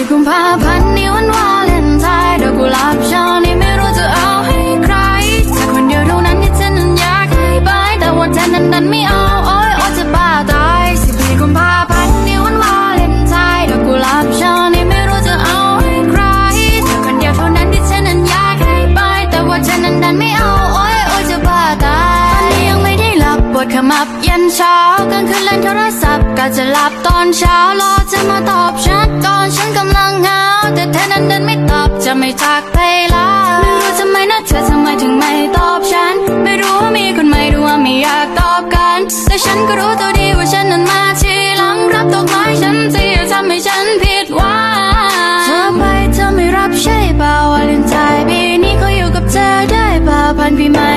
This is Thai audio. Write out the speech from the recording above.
สี่กุมภาพันธ์นี่วันวาเลนไทน์ดอกกุหลาบช่อนี้ไม่รู้จะเอาให้ใครแค่คนเดียวเท่านั้นที่ฉันนั้นอยากให้ไปแต่ว่าเธอนั้นดันไม่เอาโอ้ยโอ้จะบ้าตายสิบสี่กุมภาพันธ์นี่วันวาเลนไทน์ดอกกุหลาบช่อนี้ไม่รู้จะเอาให้ใครแค่คนเดียวเท่านั้นที่ฉันนั้นอยากให้ไปแต่ว่าเธอนั้นดันไม่เอาโอ้ยโอ้จะบ้าตายตอนนี้ยังไม่ได้หลับปวดขมับยันเช้ากลางคืนเล่นโทรศัพท์กะจะหลับตอนเช้ารอจะมาตอบฉันก่อนฉัน จะไม่จากไปละไม่รู้ทำไมนะเธอทำไมถึงไม่ตอบฉัน ไม่รู้ว่ามีคนไม่รู้ว่าไม่อยากตอบกัน แต่ฉันก็รู้ตัวดีว่าฉันนั้นมาทีหลังรับตกไม้ฉันสิทำให้ฉันผิดหวังเธอไปเธอไม่รับใช่เปล่าวาเลนไทน์ปีนี้เขาอยู่กับเธอได้เปล่าพันปีใหม่